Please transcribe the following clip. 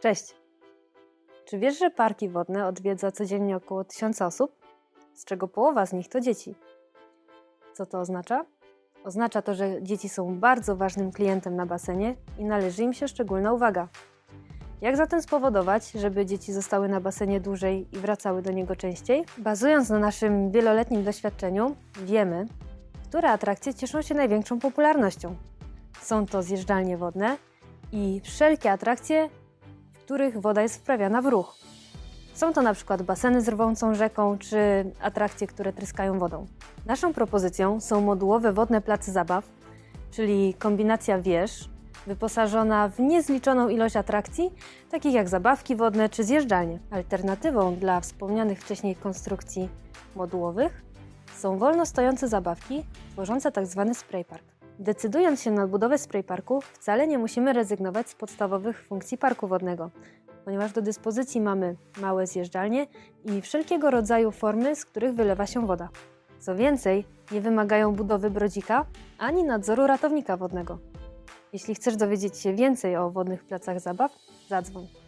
Cześć! Czy wiesz, że parki wodne odwiedza codziennie około 1000 osób, z czego połowa z nich to dzieci? Co to oznacza? Oznacza to, że dzieci są bardzo ważnym klientem na basenie i należy im się szczególna uwaga. Jak zatem spowodować, żeby dzieci zostały na basenie dłużej i wracały do niego częściej? Bazując na naszym wieloletnim doświadczeniu, wiemy, które atrakcje cieszą się największą popularnością. Są to zjeżdżalnie wodne i wszelkie atrakcje, których woda jest wprawiana w ruch. Są to na przykład baseny z rwącą rzeką czy atrakcje, które tryskają wodą. Naszą propozycją są modułowe wodne place zabaw, czyli kombinacja wież wyposażona w niezliczoną ilość atrakcji, takich jak zabawki wodne czy zjeżdżalnie. Alternatywą dla wspomnianych wcześniej konstrukcji modułowych są wolno stojące zabawki tworzące tzw. spray park. Decydując się na budowę spray parku, wcale nie musimy rezygnować z podstawowych funkcji parku wodnego, ponieważ do dyspozycji mamy małe zjeżdżalnie i wszelkiego rodzaju formy, z których wylewa się woda. Co więcej, nie wymagają budowy brodzika ani nadzoru ratownika wodnego. Jeśli chcesz dowiedzieć się więcej o wodnych placach zabaw, zadzwoń.